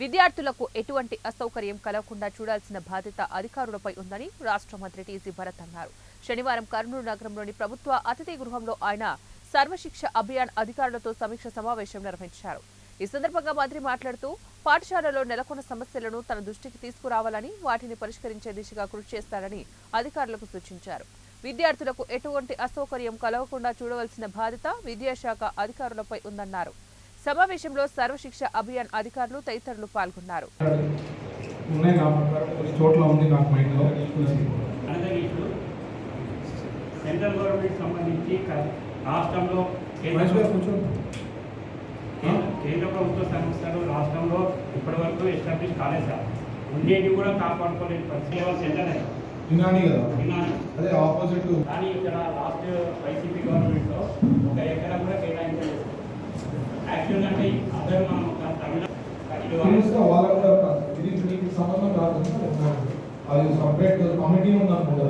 విద్యార్థులకు ఎటువంటి అసౌకర్యం కలగకుండా చూడాల్సిన బాధ్యత అధికారులపై ఉందని రాష్ట్ర మంత్రి టీజీ భరత్ అన్నారు. శనివారం కర్నూలు నగరంలోని ప్రభుత్వ అతిథి గృహంలో ఆయన సర్వశిక్ష అభియాన్ అధికారులతో సమీక్ష సమావేశం నిర్వహించారు. ఈ సందర్భంగా మంత్రి మాట్లాడుతూ పాఠశాలలో నెలకొన్న సమస్యలను తన దృష్టికి తీసుకురావాలని వాటిని పరిష్కరించే దిశగా కృషి చేస్తారని అధికారులకు సూచించారు. విద్యార్థులకు ఎటువంటి అసౌకర్యం కలగకుండా చూడవలసిన బాధ్యత విద్యాశాఖ అధికారులపై ఉందన్నారు. సమావేశంలో సర్వశిక్ష అభియాన్ అధికారులు తదితరులు పాల్గొన్నారు. సెంట్రల్ గవర్నమెంట్ సంబంధించి రాష్ట్రంలో కేంద్ర ప్రభుత్వ సంస్థలు రాష్ట్రంలో ఇప్పటివరకు ఎస్టాబ్లిష్ కాలేదు సార్. ఉండేవి కూడా కాపాడుకోలేని పరిస్థితి. సెంటర్ అదే ఆపోజిట్. కానీ ఇక్కడ లాస్ట్ వైసీపీ గవర్నమెంట్లో ఒక ఎకరం యాక్చువల్ అంటే మనం ఒక తమిళ తెలుసుగా వాళ్ళ. కూడా ఇది మీకు సంబంధం కాదు అది సపరేట్ కమిటీ ఉందనుకుంటా